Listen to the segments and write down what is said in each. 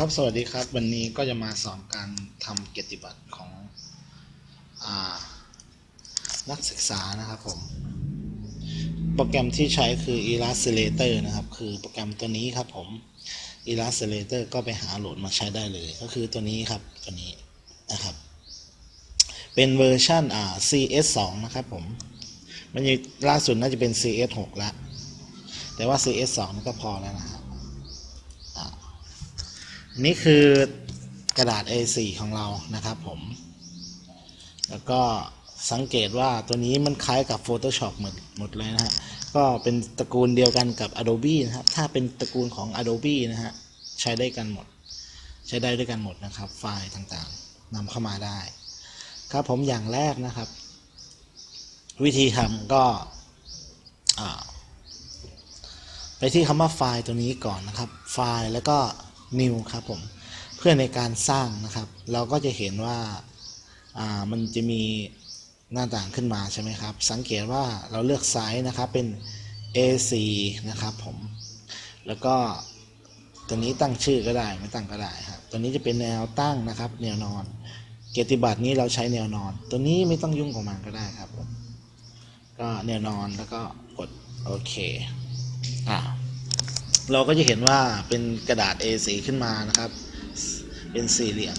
ครับสวัสดีครับ วันนี้ก็จะมาสอนการทำเกียรติบัตรของอนักศึกษานะครับผม โปรแกรมที่ใช้คือ Illustrator นะครับ คือโปรแกรมตัวนี้ครับผม Illustrator ก็ไปหาโหลดมาใช้ได้เลย ก็คือตัวนี้ครับตัวนี้นะครับ เป็นเวอร์ชันอ่า CS 2นะครับผม มันล่าสุดน่าจะเป็น CS 6แล้วแต่ว่า CS 2นี่ก็พอแล้วนะครับ นี่คือกระดาษ A4 ของเรานะครับผม แล้วก็สังเกตว่าตัวนี้มันคล้ายกับ Photoshop หมดหมดเลยนะฮะ ก็เป็นตระกูลเดียวกันกับ Adobe นะครับ ถ้าเป็นตระกูลของ Adobe นะฮะ ใช้ได้กันหมด ใช้ได้ด้วยกันหมดนะครับ ไฟล์ต่างๆนำเข้ามาได้ ครับผมอย่างแรกนะครับ วิธีทำก็ไปที่คำว่าไฟล์ตัวนี้ก่อนนะครับ ไฟล์แล้วก็ new ครับผมเพื่อในการสร้างนะครับ เราก็จะเห็นว่าอ่ามันจะมีหน้าต่างขึ้นมาใช่ไหมครับ สังเกตว่าเราเลือกไซส์นะครับเป็น A4 นะครับผมแล้วก็ตัวนี้ตั้งชื่อก็ได้ไม่ตั้งก็ได้ครับตัวนี้จะเป็นแนวตั้งนะครับ แนวนอน เกียรติบัตรนี้เราใช้แนวนอน ตัวนี้ไม่ต้องยุ่งกับมันก็ได้ครับผมก็แนวนอนแล้วก็กดโอเค เราก็จะเห็นว่าเป็นกระดาษ A4 ขึ้นมานะครับ เป็นสี่เหลี่ยม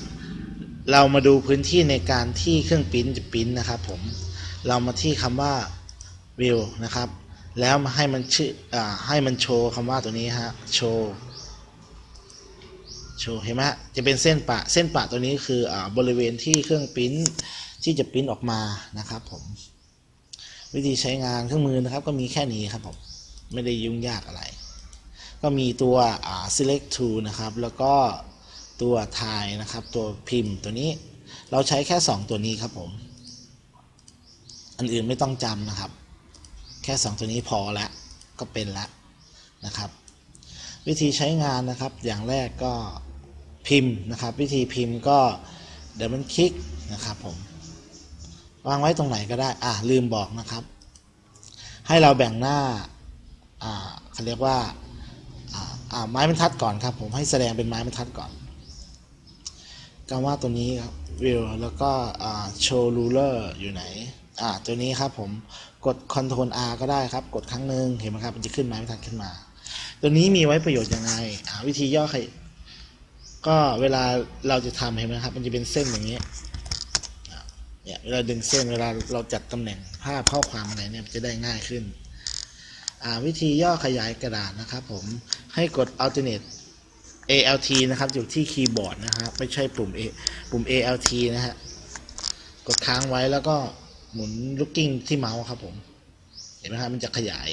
เรามาดูพื้นที่ในการที่เครื่องปริ้นจะปริ้นนะครับผม เรามาที่คำว่า view นะครับ แล้วมาให้มันชื่ออให้มันโชว์คำว่าตัวนี้ฮะ โชว์โชว์เห็นไหมจะเป็นเส้นปะ เส้นปะตัวนี้คืออ่าบริเวณที่เครื่องปริ้นที่จะปริ้นออกมานะครับผม วิธีใช้งานเครื่องมือนะครับ ก็มีแค่นี้ครับผม ไม่ได้ยุ่งยากอะไร ก็มีตัว select to นะครับ แล้วก็ตัว tie นะครับ ตัวพิมพ์ตัวนี้ เราใช้แค่ 2 ตัวนี้ครับผม อันอื่นไม่ต้องจำนะครับ แค่ 2 ตัวนี้พอแล้วก็เป็นแล้วนะครับ วิธีใช้งานนะครับ อย่างแรกก็พิมพ์นะครับ วิธีพิมพ์ก็เดี๋ยวมันคลิกนะครับผม วางไว้ตรงไหนก็ได้ อะลืมบอกนะครับ ให้เราแบ่งหน้า อ่าเขาเรียกว่า ไม้บรรทัดก่อนครับ ผมให้แสดงเป็นไม้บรรทัดก่อนคำว่าตัวนี้ครับ view แล้วก็อ่า show ruler อยู่ไหนอ่าตัวนี้ครับผมกด Ctrl R ก็ได้ครับ กดครั้งหนึ่งเห็นไหมครับ มันจะขึ้นไม้บรรทัดขึ้นมา ตัวนี้มีไว้ประโยชน์ยังไงอ่าวิธีย่อใครก็เวลาเราจะทำเห็นไหมครับ มันจะเป็นเส้นอย่างนี้เนี่ยเวลาดึงเส้นเวลาเราจัดตำแหน่งภาพข้อความอะไรเนี่ยจะได้ง่ายขึ้น วิธีย่อขยายกระดาษนะครับผมให้กด alternate ALT นะครับอยู่ที่คีย์บอร์ดนะครับไม่ใช่ปุ่ม A ปุ่ม ALT นะฮะกดค้างไว้แล้วก็หมุน looking ที่เมาส์ครับผม เห็นไหมครับมันจะขยาย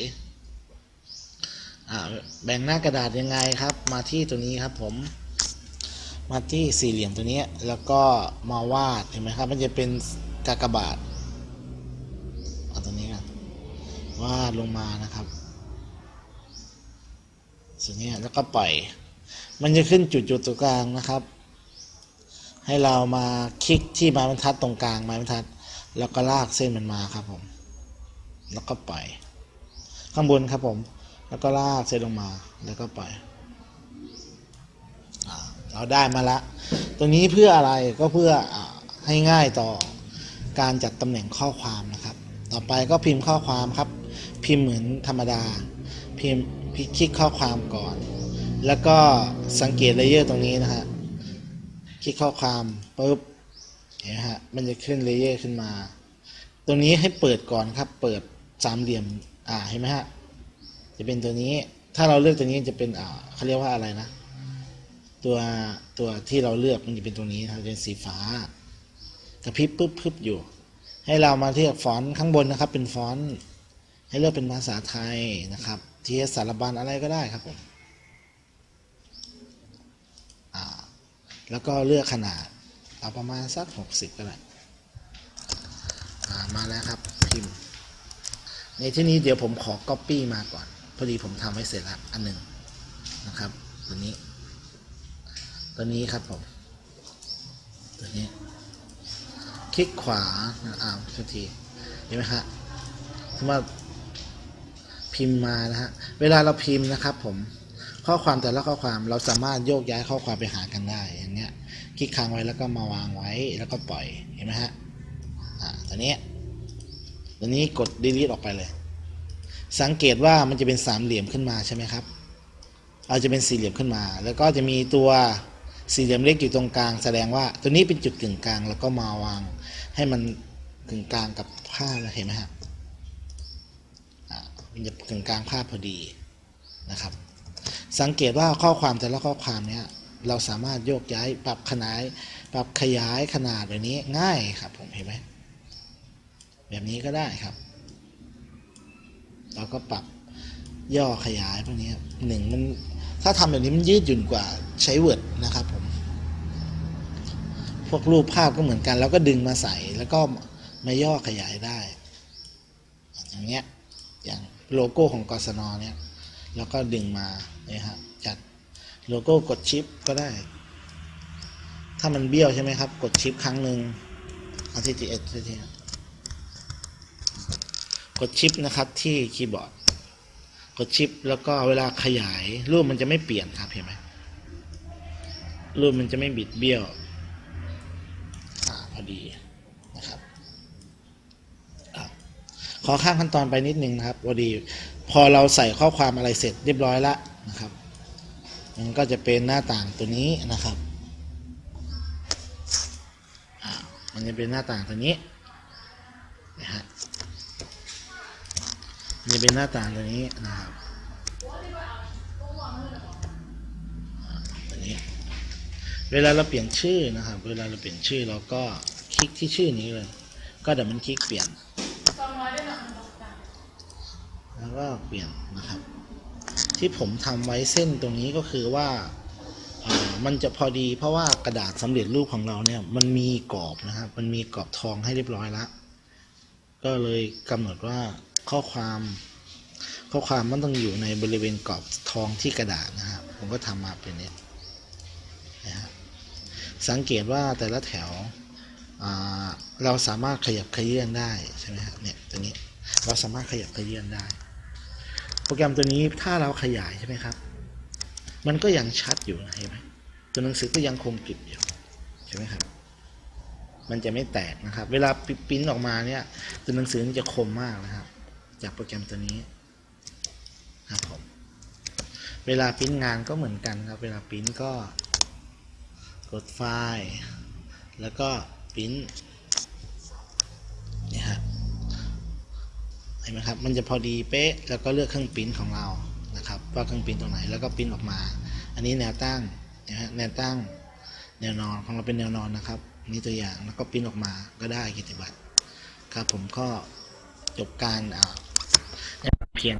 แบ่งหน้ากระดาษยังไงครับ มาที่ตัวนี้ครับผม มาที่สี่เหลี่ยมตัวนี้แล้วก็มาวาดเห็นไหมครับ มันจะเป็นกากบาทเอาตัวนี้กัน วาดลงมานะครับส่วนนี้แล้วก็ปล่อย มันจะขึ้นจุดจุดตัวกลางนะครับ ให้เรามาคลิกที่ไม้บรรทัดตรงกลางไม้บรรทัด แล้วก็ลากเส้นมันมาครับผมแล้วก็ปล่อย ข้างบนครับผม แล้วก็ลากเส้นลงมาแล้วก็ปล่อยอเราได้มาละ ตรงนี้เพื่ออะไรก็เพื่ออให้ง่ายต่อการจัดตำแหน่งข้อความนะครับ ต่อไปก็พิมพ์ข้อความครับ พิมพ์เหมือนธรรมดา พิมพ์พิคลิกข้อความก่อน แล้วก็สังเกตเลเยอร์ตรงนี้นะฮะคลิกข้อความปุ๊บเห็นไหมฮะมันจะขึ้นเลเยอร์ขึ้นมา ตรงนี้ให้เปิดก่อนครับ เปิดสามเหลี่ยมอ่าเห็นไหมฮะจะเป็นตัวนี้ถ้าเราเลือกตัวนี้จะเป็นอ่าเขาเรียกว่าอะไรนะ ตัวตัวที่เราเลือกมันจะเป็นตัวนี้นะครับเป็นสีฟ้ากระพริบปึ๊บปึ๊บอยู่ ให้เรามาเลือกฟอนต์ข้างบนนะครับ เป็นฟอนต์ ให้เลือกเป็นภาษาไทยนะครับทีสารบัญอะไรก็ได้ครับผมแล้วก็เลือกขนาดเอาประมาณสักหกสิบก็ได้มาแล้วครับพิมพ์ ในที่นี้เดี๋ยวผมขอ Copy มาก่อน พอดีผมทำไว้เสร็จแล้วอันหนึ่งนะครับ ตัวนี้ ตัวนี้ครับผม ตัวนี้ คลิกขวาอ่าทุกทีเห็นไหมฮะสมมติว่า พิมพ์มานะฮะเวลาเราพิมพ์นะครับผมข้อความแต่ละข้อความเราสามารถโยกย้ายข้อความไปหากันได้อย่างเงี้ยคลิกค้างไว้แล้วก็มาวางไว้แล้วก็ปล่อยเห็นไหมฮะอ่าตอนนี้ตอนนี้กด delete ออกไปเลย สังเกตว่ามันจะเป็นสามเหลี่ยมขึ้นมาใช่ไหมครับเอาจะเป็นสี่เหลี่ยมขึ้นมา แล้วก็จะมีตัวสี่เหลี่ยมเล็กอยู่ตรงกลาง แสดงว่าตัวนี้เป็นจุดกึ่งกลางแล้วก็มาวางให้มันกึ่งกลางกับภาเห็นไหมฮะอ่า มันจะกึ่งกลางภาพพอดีนะครับ สังเกตว่าข้อความแต่ละข้อความเนี้ยเราสามารถโยกย้ายปรับขนาดปรับขยายขนาดแบบนี้ง่ายครับผมเห็นไหมแบบนี้ก็ได้ครับ เราก็ปรับย่อขยายพวกนี้หนึ่งมันถ้าทำแบบนี้มันยืดหยุ่นกว่าใช้ Word นะครับผม พวกรูปภาพก็เหมือนกันแล้วก็ดึงมาใส่แล้วก็มาย่อขยายได้ อย่างเงี้ยอย่าง โลโก้ของกศนเนี่ยแล้วก็ดึงมาเนี่ยครับจัดโลโก้กดชิปก็ได้ ถ้ามันเบี้ยวใช่ไหมครับ กดชิปครั้งหนึ่งอาที่ทีเอสทีกดชิปนะครับที่คีย์บอร์ด กดชิปแล้วก็เวลาขยาย รูปมันจะไม่เปลี่ยนครับเห็นไหมรูปมันจะไม่บิดเบี้ยว อ่าพอดีนะครับอะ ขอข้ามขั้นตอนไปนิดนึงนะครับพอดีพอเราใส่ข้อความอะไรเสร็จเรียบร้อยแล้วนะครับ มันก็จะเป็นหน้าต่างตัวนี้นะครับอ่ามันจะเป็นหน้าต่างตัวนี้นะฮะมันจะเป็นหน้าต่างตัวนี้นะครับอ่าตัวนี้เวลาเราเปลี่ยนชื่อนะครับ เวลาเราเปลี่ยนชื่อเราก็คลิกที่ชื่อนี้เลย ก็เดี๋ยวมันคลิกเปลี่ยน แล้วก็เปลี่ยนนะครับ ที่ผมทำไว้เส้นตรงนี้ก็คือว่ามันจะพอดีเพราะว่ากระดาษสำเร็จรูปของเราเนี่ยมันมีกรอบนะครับ มันมีกรอบทองให้เรียบร้อยแล้วก็เลยกำหนดว่าข้อความข้อความมันต้องอยู่ในบริเวณกรอบทองที่กระดาษนะครับ ผมก็ทำมาเป็นเนี้ยนะครับสังเกตว่าแต่ละแถวเราสามารถขยับขยื่นได้ใช่ไหมครับเนี่ยตัวนี้เราสามารถขยับขยื่นได้ รแกรมตัวนี้ถ้าเราขยายใช่ไหมครับ มันก็ยังชัดอยู่นะเห็นไหมตัวหนังสือก็ยังคงกริบอยู่ใช่ไหมครับ มันจะไม่แตกนะครับ เวลาปิ้นออกมาเนี่ย ตัวหนังสือจะคมมากนะครับ จากโปรแกรมตัวนี้ครับผมเวลาปิ้นงานก็เหมือนกันครับ เวลาปิ้นก็กดไฟล์ แล้วก็ปิ้นเนี่ยฮะ เห็นไหมครับ มันจะพอดีเป๊ะ แล้วก็เลือกเครื่องปิ้นของเรานะครับ ว่าเครื่องปิ้นตรงไหน แล้วก็ปิ้นออกมา อันนี้แนวตั้งนะฮะแนวตั้ง แนวนอนของเราเป็นแนวนอนนะครับ นี่ตัวอย่าง แล้วก็ปิ้นออกมา ก็ได้กิจบัตรครับ ผมก็จบการอ่าเพียง